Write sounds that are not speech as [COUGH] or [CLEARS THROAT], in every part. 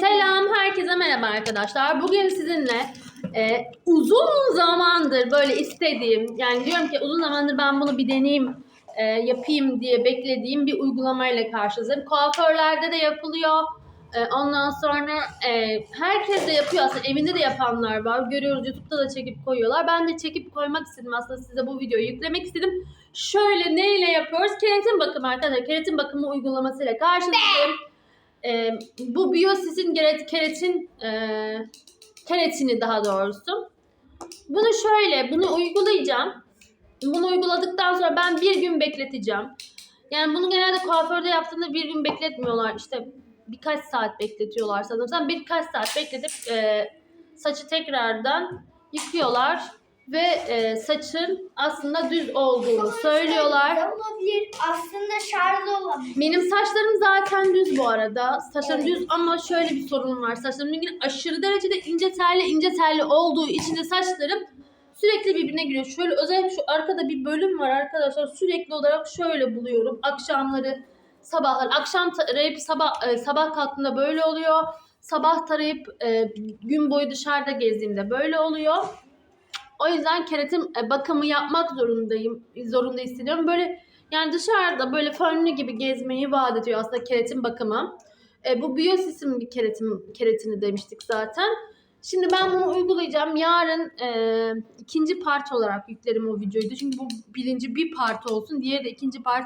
Selam, herkese merhaba arkadaşlar. Bugün sizinle e, uzun zamandır böyle istediğim, yani diyorum ki uzun zamandır ben bunu bir deneyeyim, e, yapayım diye beklediğim bir uygulamayla karşınızdayım. Kuaförlerde de yapılıyor. E, ondan sonra e, herkes de yapıyor aslında. Evinde de yapanlar var. Görüyoruz YouTube'da da çekip koyuyorlar. Ben de çekip koymak istedim aslında size bu videoyu yüklemek istedim. Şöyle neyle yapıyoruz? Keratin bakımı arkadaşlar. Keratin bakımı uygulamasıyla karşınızdayım. Ee, bu biyosis'in gere- keratin e, keratini daha doğrusu. Bunu şöyle, bunu uygulayacağım. Bunu uyguladıktan sonra ben bir gün bekleteceğim. Yani bunu genelde kuaförde yaptığında bir gün bekletmiyorlar. İşte birkaç saat bekletiyorlar sanırım. Sen birkaç saat bekletip e, saçı tekrardan yıkıyorlar ve e, saçın aslında düz olduğunu söylüyorlar. Olabilir. Aslında şarjlı olabilir. Benim saçlarım zaten düz bu arada. Saçlarım düz ama şöyle bir sorun var. Saçlarım ilgili aşırı derecede ince telli ince telli olduğu için de saçlarım sürekli birbirine giriyor. Şöyle özellikle şu arkada bir bölüm var arkadaşlar. Sürekli olarak şöyle buluyorum. Akşamları, sabahlar. Akşam tarayıp sabah e, sabah kalktığımda böyle oluyor. Sabah tarayıp e, gün boyu dışarıda gezdiğimde böyle oluyor. O yüzden keratin e, bakımı yapmak zorundayım. Zorunda hissediyorum. Böyle yani dışarıda böyle fönlü gibi gezmeyi vaat ediyor aslında keratin bakımı. E, bu biyosisim bir keratin, keratini demiştik zaten. Şimdi ben bunu uygulayacağım. Yarın e, ikinci part olarak yüklerim o videoyu. Çünkü bu birinci bir part olsun. Diğeri de ikinci part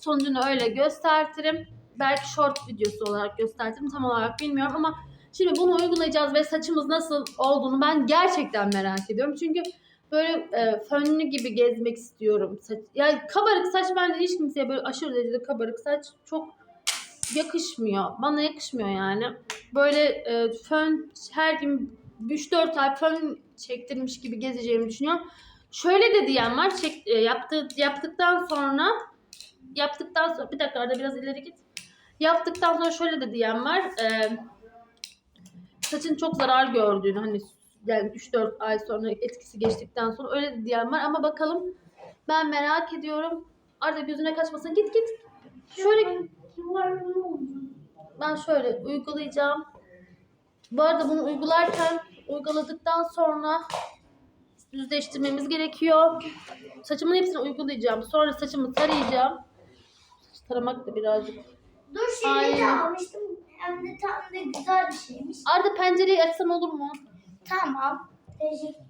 sonucunu öyle göstertirim. Belki short videosu olarak göstertirim. Tam olarak bilmiyorum ama şimdi bunu uygulayacağız ve saçımız nasıl olduğunu ben gerçekten merak ediyorum. Çünkü böyle e, fönlü gibi gezmek istiyorum. Saç, yani kabarık saç bence hiç kimseye böyle aşırı derecede kabarık saç çok yakışmıyor. Bana yakışmıyor yani. Böyle e, fön her gün 3-4 ay fön çektirmiş gibi gezeceğimi düşünüyorum. Şöyle de diyen var. Çek, e, yaptı, yaptıktan sonra yaptıktan sonra bir dakika arada biraz ileri git. Yaptıktan sonra şöyle de diyen var. E, saçın çok zarar gördüğünü hani yani 3-4 ay sonra etkisi geçtikten sonra öyle de diyen var ama bakalım ben merak ediyorum. Arada gözüne kaçmasın. Git git. Şöyle ben şöyle uygulayacağım. Bu arada bunu uygularken uyguladıktan sonra düzleştirmemiz gerekiyor. Saçımın hepsini uygulayacağım. Sonra saçımı tarayacağım. Saç taramak da birazcık. Dur de Aynen. almıştım. Hem de tam da güzel bir şeymiş. Arda pencereyi açsam olur mu? Tamam. Teşekkür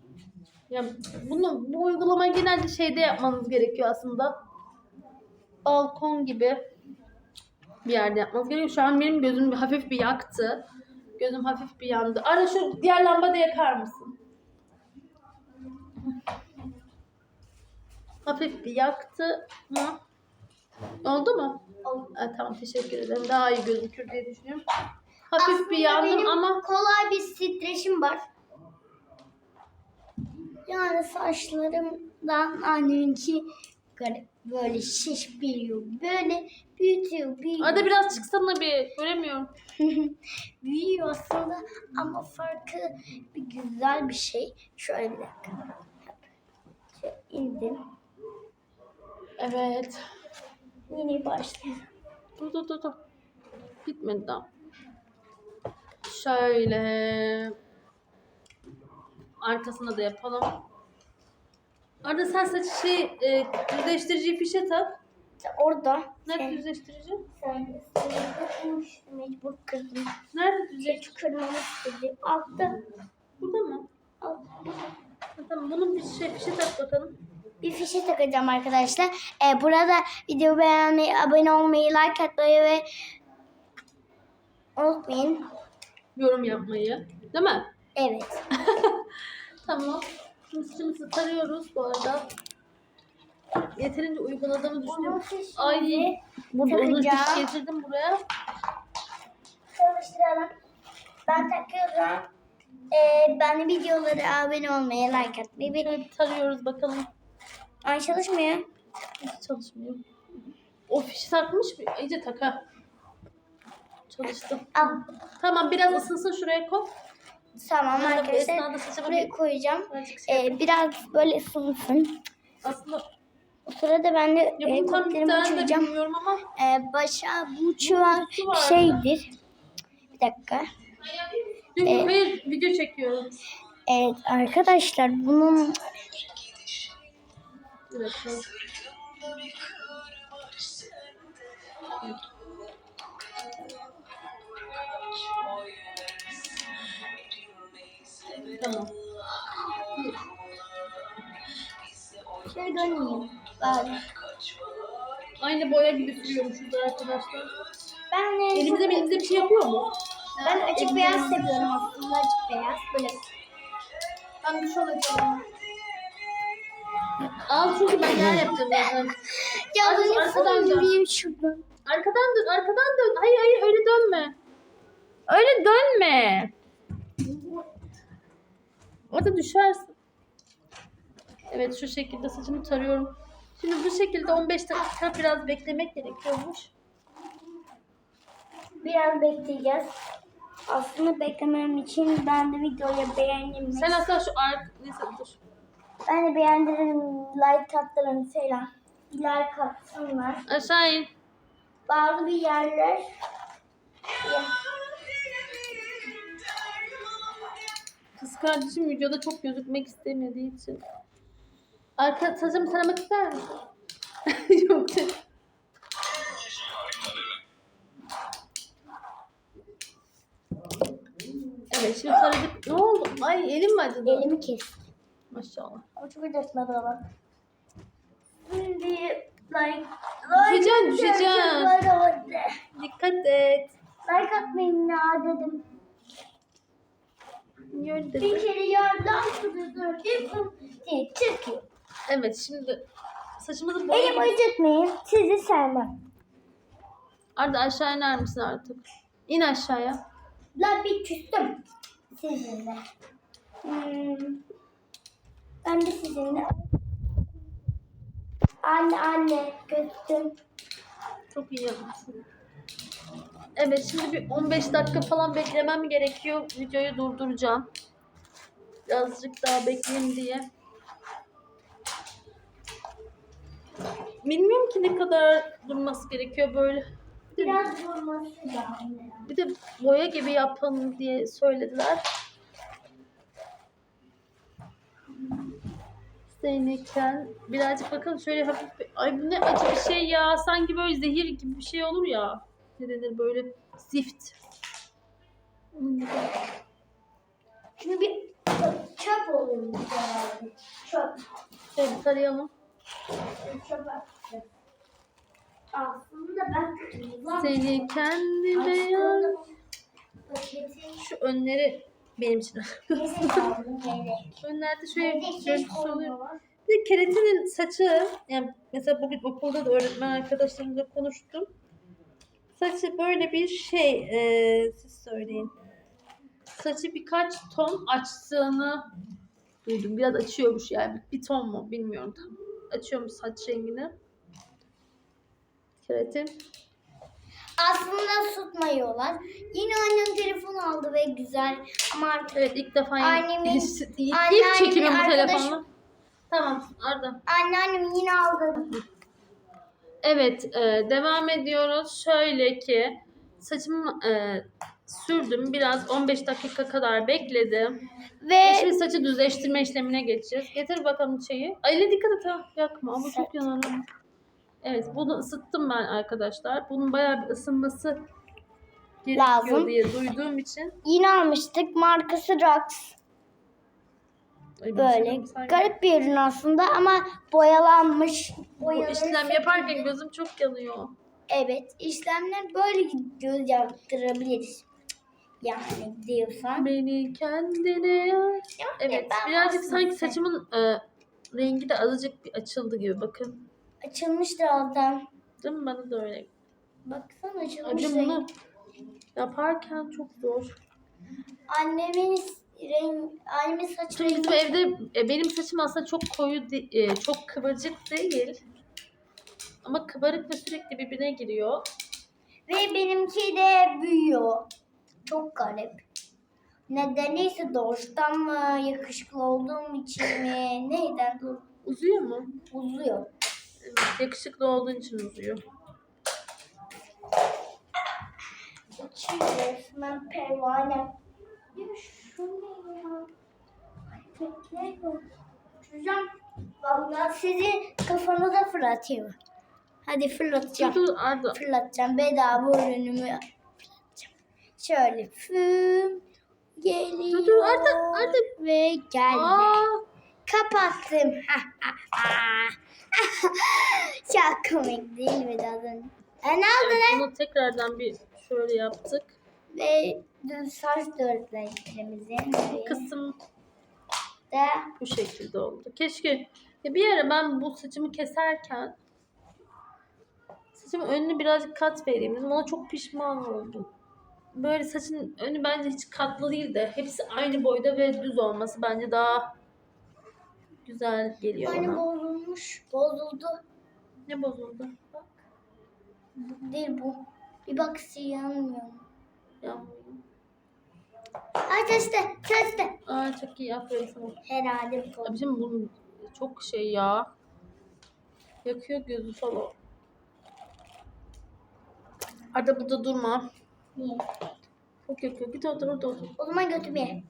Ya bunu bu uygulamayı genelde şeyde yapmanız gerekiyor aslında. Balkon gibi bir yerde yapmanız gerekiyor. Şu an benim gözüm bir hafif bir yaktı. Gözüm hafif bir yandı. Ara şu diğer lamba da yakar mısın? Hafif bir yaktı mı? Oldu mu? Oldu. Ha, tamam teşekkür ederim. Daha iyi gözükür diye düşünüyorum. Hafif Aslında bir yandım benim ama kolay bir stresim var. Yani saçlarımdan anneminki garip böyle şiş büyüyor. Böyle büyütüyor, büyüyor. arada biraz çıksana bir göremiyorum. [LAUGHS] büyüyor aslında ama farkı bir güzel bir şey. Şöyle bir dakika. Şöyle indim. Evet. Yeni başladım. Dur dur dur dur. Bitmedi daha. Şöyle. Arkasına da yapalım. Arada sen saç şey e, düzleştirici fişe tak. Orada. Nerede Sen, düzleştirici? sen, dokunmuş, mecbur kırdım. Nerede düzleştirici? Kırmamı istedi. Altta. Burada mı? Al. Ha, tamam bunun bir şey fişe tak bakalım. Bir fişe takacağım arkadaşlar. Ee, burada videoyu beğenmeyi, abone olmayı, like atmayı ve unutmayın. Yorum yapmayı. Değil mi? Evet. [LAUGHS] Tamam. Şimdi saçımızı tarıyoruz bu arada. Yeterince uyguladığımı düşünüyorum. Ay. Burada takacağım. fiş getirdim buraya. Çalıştıralım. Ben takıyorum. Ee, ben de videoları abone olmayı, like atmayı. Bir tarıyoruz bakalım. Ay çalışmıyor. Hiç çalışmıyor. O fişi takmış mı? İyice tak ha. Çalıştı. Al. Tamam biraz ısınsın şuraya koy. Tamam Ben de bu arkadaşlar. saçıma Buraya bir koyacağım. birazcık şey Ee, biraz böyle ısınsın. Aslında O sırada ben de ya bunu tam bir helikopterimi tane de uçuracağım. bilmiyorum ama Ee, başa bu çuval Su var. şeydir. Bir dakika. Yok Evet. hayır video çekiyorum. Evet arkadaşlar bunun Evet. tamam. Tamam. şöyle döneyim. Ben, Aynı boya gibi sürüyormuşuz arkadaşlar. ben, de Elimize elimize bir şey yapıyor mu? ben açık beyaz seviyorum aslında açık beyaz böyle. Ben bir şöyle yapıyorum. Al çünkü ben yer yapacağım zaten. Ya [LAUGHS] Hadi ben arkadan dön. yürüyeyim şuradan. Arkadan dön, arkadan dön. Hayır hayır öyle dönme. Öyle dönme. Orada düşersin. Evet şu şekilde saçımı tarıyorum. Şimdi bu şekilde 15 dakika biraz beklemek gerekiyormuş. Biraz bekleyeceğiz. Aslında beklemem için ben de videoyu beğendim. Sen hatta şu ark... Neyse dur. Ben de beğendirim, like atlarım falan. Bir like atsınlar. Aşağı. Bazı bir yerler Kız kardeşim videoda çok gözükmek istemediği için. Arka saçımı taramak ister misin? [LAUGHS] Yok. Evet şimdi taradık. Ne oldu? Ay elim mi acıdı? elimi kes. Maşallah. Ama çok acıtmadı baba. Şimdi like Düşeceksin, düşeceksin. Dikkat et. like atmayın ya dedim. Öyle Bir dedin? kere yerden tutuyorum diye çıkıyor. Evet şimdi saçımızı Elim boyayalım. acıtmayın. Sizi sevmem. Arda aşağı iner misin artık? İn aşağıya. La bir küstüm sizinle. Hmm. Ben de sizinle. Anne anne küstüm. Çok iyi yapmışsın. Evet şimdi bir 15 dakika falan beklemem gerekiyor. Videoyu durduracağım. Birazcık daha bekleyeyim diye. Bilmiyorum ki ne kadar durması gerekiyor böyle. Biraz durması lazım. bir de boya gibi yapın diye söylediler. Zeynep'ten birazcık bakalım şöyle hafif bir... Ay bu ne acı bir şey ya. Sanki böyle zehir gibi bir şey olur ya. Ne denir böyle zift. Onun gibi. Şimdi bir çöp oluyor. Çöp. Bir tarayalım. Çöp. Aslında ben Seni. Aslında paketi Şu önleri benim için. [LAUGHS] Önlerde şöyle Bir hiç görüntüsü oluyor. koymuyorlar. Bir de keratinin saçı, yani mesela bugün okulda da öğretmen arkadaşlarımla konuştum. Saçı böyle bir şey, eee siz söyleyin. Saçı birkaç ton açtığını duydum. Biraz açıyormuş yani. Bir ton mu bilmiyorum tam. Açıyormuş saç rengini. Keratin. Aslında tutmuyorlar. Yine annem telefon aldı ve güzel ama artık Evet ilk defa yeni, Annemin- [LAUGHS] ilk, ilk anneannemin çekimim bu arkadaş- telefonla. Tamam Arda. anneannem yine aldı. Evet, e, devam ediyoruz. Şöyle ki saçımı e, sürdüm. Biraz 15 dakika kadar bekledim. Ve E şimdi saçı düzleştirme işlemine geçeceğiz. Getir bakalım şeyi. Ay dikkat et ha. Yakma ama çok yanar. Evet, bunu ısıttım ben arkadaşlar. Bunun bayağı bir ısınması gerekiyor Lazım. diye duyduğum için. yine almıştık. Markası. Ay, bu Böyle sanki- garip bir ürün aslında ama boyalanmış. Bu işlem yaparken gözüm çok yanıyor. Evet, işlemler böyle göz yaptırabiliriz. Yani diyorsan. Beni kendine yar. Evet, birazcık sanki saçımın e, rengi de azıcık bir açıldı gibi bakın. Açılmıştır alttan. Değil mi? Bana da öyle. Baksana açılmış. Acı renk. yaparken çok zor. Annemin renk, annemin saç bizim rengi. evde e, benim saçım aslında çok koyu, de- e, çok kıvırcık değil. Ama kıvırık ve sürekli birbirine giriyor. Ve benimki de büyüyor. Çok garip. Nedeniyse doğuştan mı, yakışıklı olduğum için mi, neyden dur Uzuyor mu? uzuyor. Evet, yakışıklı olduğun için uzuyor. saçı resmen pervane. Ya şu ne ya? Bekle. Hocam valla sizi kafanıza fırlatayım. Hadi fırlatacağım. Dur dur. Fırlatacağım. Bedava ürünümü fırlatacağım. Şöyle füm geliyor. Dur, dur, Arda, Arda. Ve geldi. Aa, Kapattım. [LAUGHS] Çok komik değil mi dadın? E, ne oldu lan? bunu tekrardan bir şöyle yaptık. Ve dün saç dörtlerimizin Bu kısım de bu şekilde oldu. Keşke ya bir ara ben bu saçımı keserken saçımın önünü birazcık kat vereyim dedim. Ona çok pişman oldum. Böyle saçın önü bence hiç katlı değil de hepsi aynı boyda ve düz olması bence daha güzel geliyor hani bana. bozulmuş. Bozuldu. Ne bozuldu? Bak. Bu değil bu. Bir bak yanmıyor. Yanmıyor. Ay teste teste. Aa çok iyi sana. Herhalde bu. Abi şimdi bunun çok şey ya. Yakıyor gözü falan. Arda burada durma. Niye? Çok yakıyor. Bir de otur orada otur. O zaman götürmeye.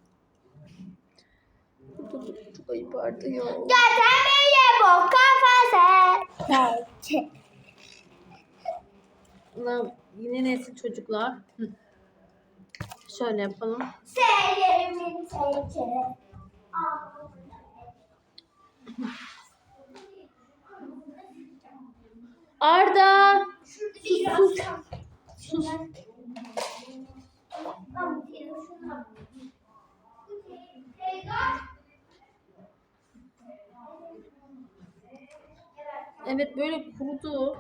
Burada otur. Çok ayıp Arda ya. Götürmeye bu kafası. Ulan yine nesil çocuklar. Hı. Şöyle yapalım. Sevgilimin teki. Arda! Sus Sus. Evet böyle kurudu.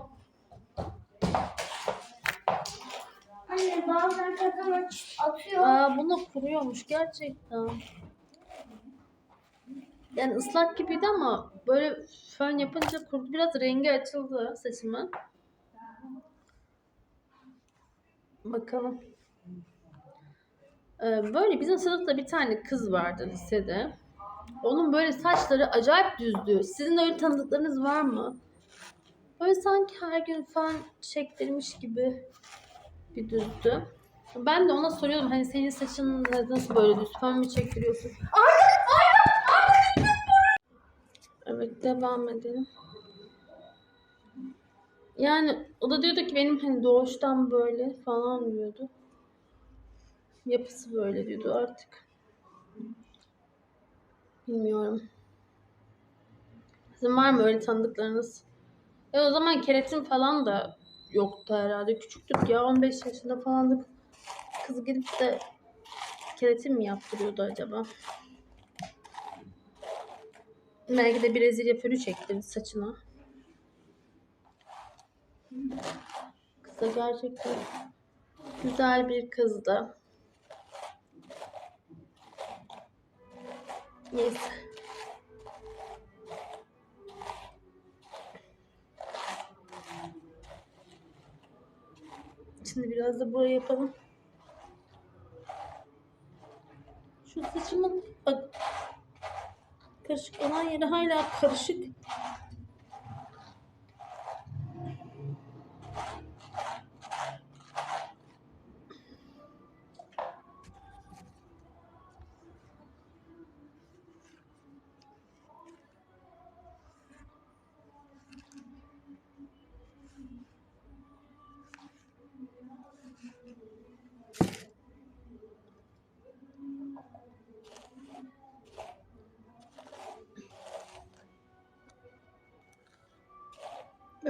Anne bazen kadın atıyor. Aa buna kuruyormuş gerçekten. Yani ıslak gibiydi ama böyle fön yapınca kurudu. Biraz rengi açıldı saçımın. Bakalım. Ee, böyle bizim sınıfta bir tane kız vardı lisede. Onun böyle saçları acayip düzdü. Sizin öyle tanıdıklarınız var mı? Böyle sanki her gün fön çektirmiş gibi bir düzdü. Ben de ona soruyordum hani senin saçın nasıl böyle düz fön mü çektiriyorsun? Evet devam edelim. Yani o da diyordu ki benim hani doğuştan böyle falan diyordu. Yapısı böyle diyordu artık. Bilmiyorum. Sizin var mı öyle tanıdıklarınız? E o zaman keratin falan da yoktu herhalde. Küçüktük ya 15 yaşında falandık. Kız gidip de keratin mi yaptırıyordu acaba? Belki de Brezilya fönü çektirdi saçına. Kız da gerçekten güzel bir kızdı. Neyse. Şimdi biraz da buraya yapalım. Şu saçımın bak karışık olan yeri hala karışık.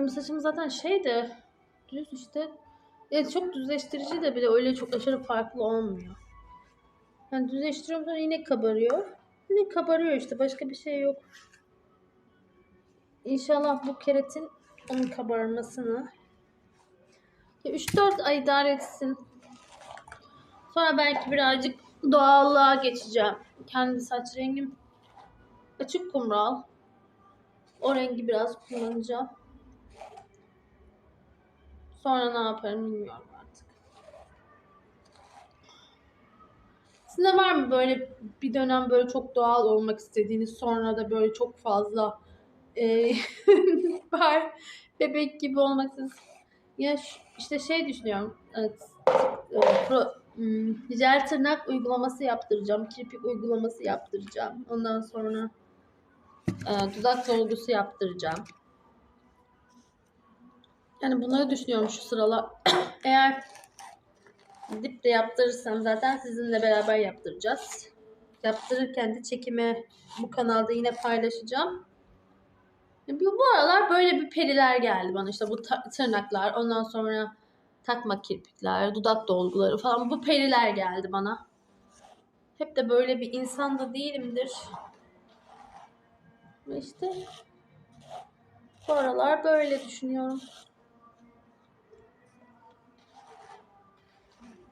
Benim saçım zaten şey de düz işte. Evet çok düzleştirici de bile öyle çok aşırı farklı olmuyor. Yani düzleştiriyorum sonra yine kabarıyor. Yine kabarıyor işte başka bir şey yok. İnşallah bu keratin onun kabarmasını ya 3-4 ay idare etsin. Sonra belki birazcık doğallığa geçeceğim. Kendi saç rengim açık kumral. O rengi biraz kullanacağım. Sonra ne yaparım bilmiyorum artık. Sizde var mı böyle bir dönem böyle çok doğal olmak istediğiniz sonra da böyle çok fazla e, [LAUGHS] var bebek gibi olmak istediğiniz? Ya işte şey düşünüyorum. Evet. e, pro, hmm, jel tırnak uygulaması yaptıracağım. Kirpik uygulaması yaptıracağım. Ondan sonra e, dudak dolgusu yaptıracağım. Yani bunları düşünüyorum şu sıralar. [CLEARS THROAT] Eğer dip de yaptırırsam zaten sizinle beraber yaptıracağız. Yaptırırken de çekimi bu kanalda yine paylaşacağım. Bu, aralar böyle bir periler geldi bana işte bu tırnaklar ondan sonra takma kirpikler, dudak dolguları falan bu periler geldi bana. Hep de böyle bir insan da değilimdir. Ve işte bu aralar böyle düşünüyorum.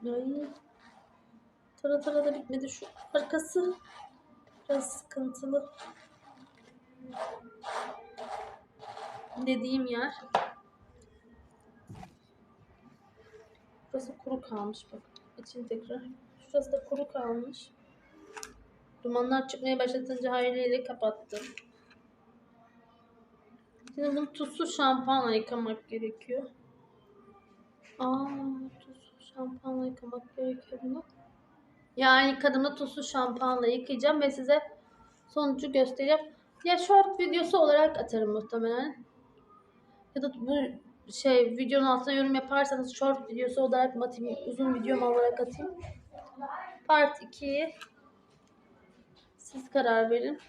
Ay. Tara tara da bitmedi şu arkası. Biraz sıkıntılı. Dediğim yer. Burası kuru kalmış bak. Açayım tekrar. Şurası da kuru kalmış. Dumanlar çıkmaya başlatınca hayliyle kapattım. Şimdi bunu tuzsuz şampuanla yıkamak gerekiyor. Aa, şampuanla yıkamak gerekiyor bunu. Yani yıkadığımda tuzsuz şampuanla yıkayacağım ve size sonucu göstereceğim. Ya short videosu olarak atarım muhtemelen. Ya da bu şey videonun altına yorum yaparsanız short videosu olarak mı atayım, uzun videom olarak atayım. Part 2'yi siz karar verin.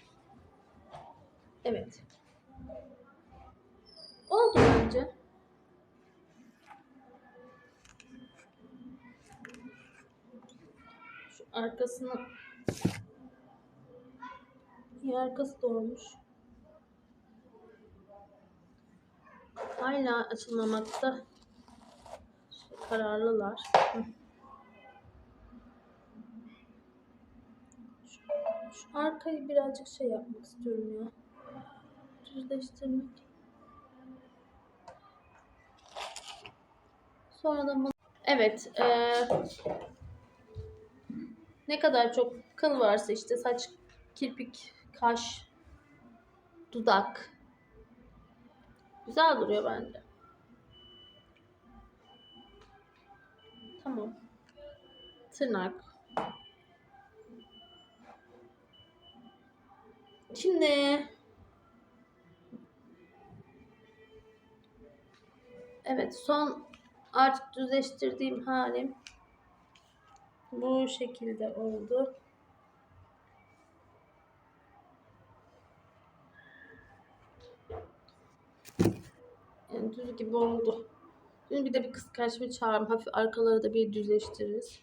Evet. Oldu bence. Arkasını İyi arkası da olmuş. Hala açılmamakta. Kararlılar. Şu, şu arkayı birazcık şey yapmak istiyorum ya. Düzleştirmek. Sonradan bunu... Evet. Ne kadar çok kıl varsa işte saç, kirpik, kaş, dudak. Güzel duruyor bence. Tamam. Tırnak. Şimdi Evet son artık düzleştirdiğim halim bu şekilde oldu. Yani düz gibi oldu. Şimdi bir de bir kıskaçma çağırım. Hafif arkaları da bir düzleştiririz.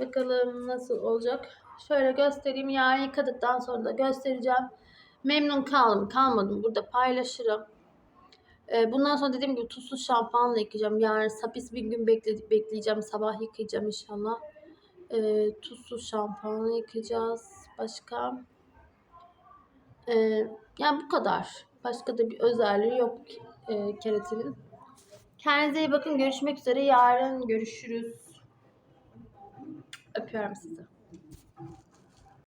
Bakalım nasıl olacak. Şöyle göstereyim. Yani yıkadıktan sonra da göstereceğim. Memnun kaldım kalmadım. Burada paylaşırım. Ee, bundan sonra dediğim gibi tuzsuz şampuanla yıkayacağım. Yani sapis bir gün bekle, bekleyeceğim. Sabah yıkayacağım inşallah. Ee, tuzsuz şampuanla yıkayacağız. Başka? Ee, yani bu kadar. Başka da bir özelliği yok e, keratinin. Kendinize iyi bakın. Görüşmek üzere. Yarın görüşürüz. Öpüyorum sizi.